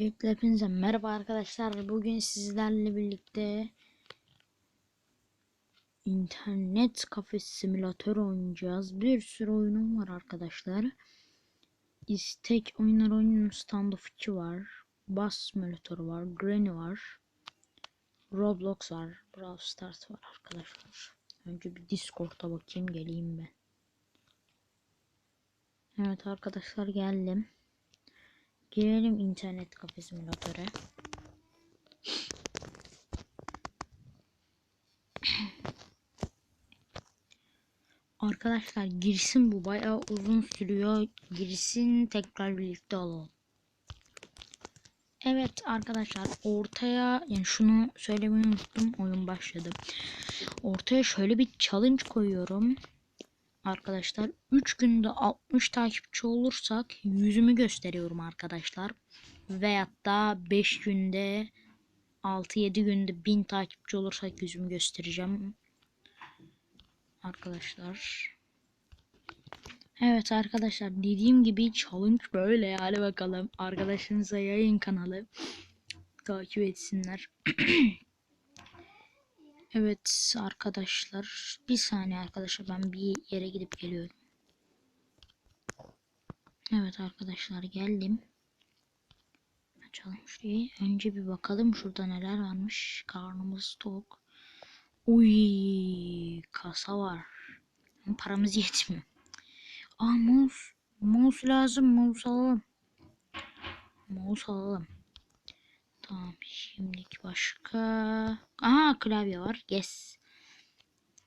Öncelikle hepinize merhaba arkadaşlar. Bugün sizlerle birlikte internet kafe simülatör oynayacağız. Bir sürü oyunum var arkadaşlar. İstek oyunlar oynuyorum. Standoff 2 var. Bus simülatör var. Granny var. Roblox var. Brawl Stars var arkadaşlar. Önce bir Discord'a bakayım geleyim ben. Evet arkadaşlar geldim. Girelim internet kafe simülatöre. Arkadaşlar girsin bu bayağı uzun sürüyor. Girsin tekrar birlikte alalım. Evet arkadaşlar ortaya yani şunu söylemeyi unuttum oyun başladı. Ortaya şöyle bir challenge koyuyorum. Arkadaşlar 3 günde 60 takipçi olursak yüzümü gösteriyorum arkadaşlar. Veyahut da 5 günde 6-7 günde 1000 takipçi olursak yüzümü göstereceğim. Arkadaşlar. Evet arkadaşlar dediğim gibi challenge böyle yani bakalım. Arkadaşınıza yayın kanalı takip etsinler. Evet arkadaşlar bir saniye arkadaşlar ben bir yere gidip geliyorum. Evet arkadaşlar geldim. Açalım şurayı. Önce bir bakalım şurada neler varmış. Karnımız tok. Uy kasa var. Paramız yetmiyor. Aa mouse. Mouse lazım. Mouse alalım. Mouse alalım. Tamam şimdilik başka. Aha klavye var. Yes.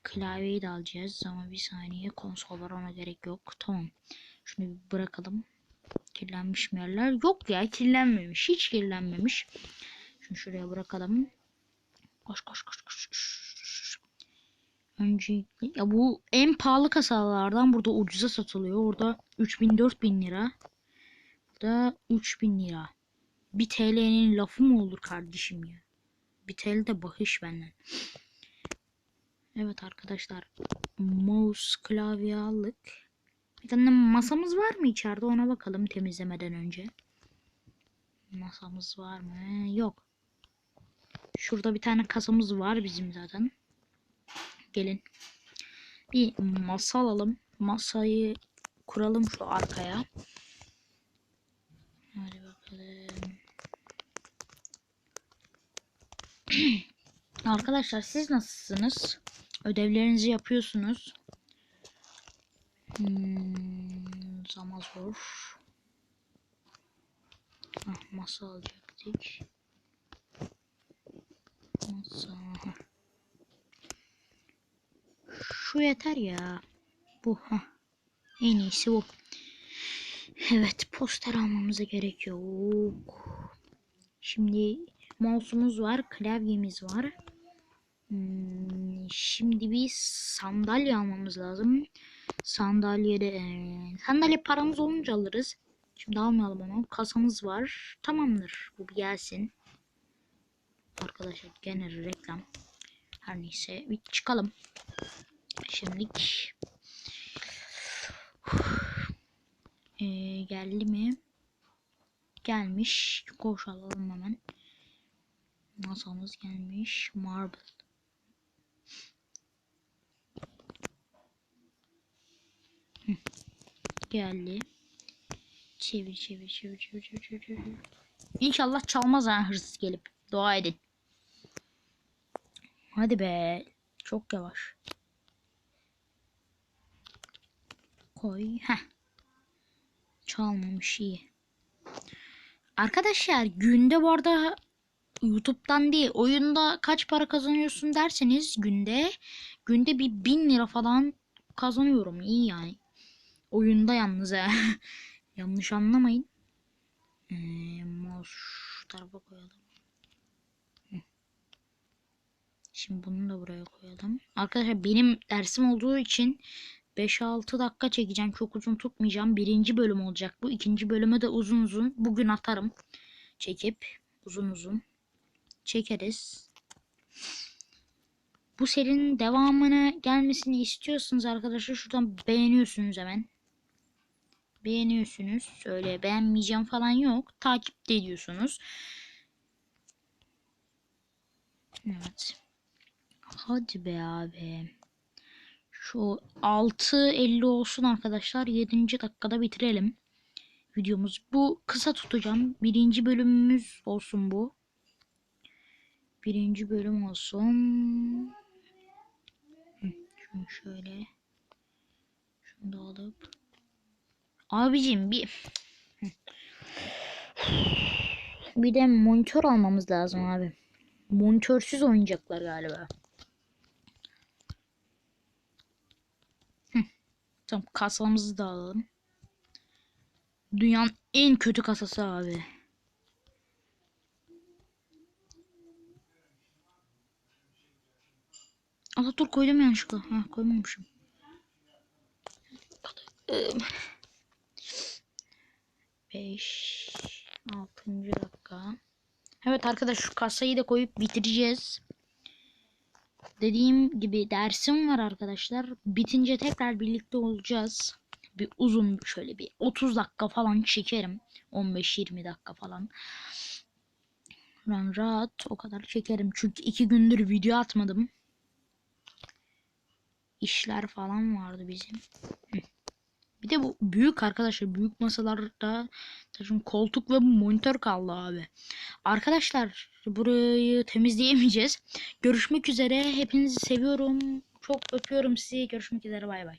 Klavyeyi de alacağız ama bir saniye konsol var ona gerek yok. Tamam. Şunu bir bırakalım. Kirlenmiş mi yerler? Yok ya kirlenmemiş. Hiç kirlenmemiş. Şunu şuraya bırakalım. Koş koş koş koş. Öncelikle ya bu en pahalı kasalardan burada ucuza satılıyor. Orada 3000 4000 lira. Burada 3000 lira. Bir TL'nin lafı mı olur kardeşim ya? Bir TL de bahış benden. Evet arkadaşlar. Mouse klavye aldık. Bir tane masamız var mı içeride ona bakalım temizlemeden önce. Masamız var mı? Yok. Şurada bir tane kasamız var bizim zaten. Gelin. Bir masa alalım. Masayı kuralım şu arkaya. Hadi bakalım. Arkadaşlar siz nasılsınız? Ödevlerinizi yapıyorsunuz. Hmm, zaman zor. Ah, masa alacaktık. Masa. Şu yeter ya. Bu ha. En iyisi bu. Evet poster almamıza gerek yok. Şimdi mouse'umuz var, klavyemiz var. Hmm, şimdi bir sandalye almamız lazım. Sandalyede e, sandalye paramız olunca alırız. Şimdi almayalım onu. Kasamız var. Tamamdır. Bu bir gelsin. Arkadaşlar gene reklam. Her neyse bir çıkalım. Şimdilik ee, geldi mi? Gelmiş. Koş alalım hemen. Masamız gelmiş. Marble. Geldi. Çevir çevir çevir çevir çevir çevir. çevir. İnşallah çalmaz ha hırsız gelip. Dua edin. Hadi be. Çok yavaş. Koy. Heh. Çalmamış iyi. Arkadaşlar günde bu arada YouTube'dan değil oyunda kaç para kazanıyorsun derseniz günde günde bir bin lira falan kazanıyorum iyi yani. Oyunda yalnız ha. Yanlış anlamayın. Ee, şu tarafa koyalım. Şimdi bunu da buraya koyalım. Arkadaşlar benim dersim olduğu için 5-6 dakika çekeceğim. Çok uzun tutmayacağım. Birinci bölüm olacak bu. İkinci bölüme de uzun uzun bugün atarım. Çekip uzun uzun çekeriz. Bu serinin devamını gelmesini istiyorsanız arkadaşlar şuradan beğeniyorsunuz hemen. beğeniyorsunuz. Söyle beğenmeyeceğim falan yok. Takip de ediyorsunuz. Evet. Hadi be abi. Şu 6.50 olsun arkadaşlar. 7. dakikada bitirelim. Videomuz. Bu kısa tutacağım. Birinci bölümümüz olsun bu. Birinci bölüm olsun. Şunu şöyle. Şunu da alıp. Abicim bir bir de monitör almamız lazım abi. Monitörsüz oynayacaklar galiba. Tamam kasamızı da alalım. Dünyanın en kötü kasası abi. Allah dur koydum yanlışlıkla. Ha koymamışım. Beş, altıncı dakika. Evet arkadaş şu kasayı da koyup bitireceğiz. Dediğim gibi dersim var arkadaşlar. Bitince tekrar birlikte olacağız. Bir uzun şöyle bir 30 dakika falan çekerim. 15-20 dakika falan. Ben rahat o kadar çekerim. Çünkü iki gündür video atmadım. İşler falan vardı bizim. Bir de bu büyük arkadaşlar. Büyük masalarda şimdi koltuk ve monitör kaldı abi. Arkadaşlar burayı temizleyemeyeceğiz. Görüşmek üzere. Hepinizi seviyorum. Çok öpüyorum sizi. Görüşmek üzere. Bay bay.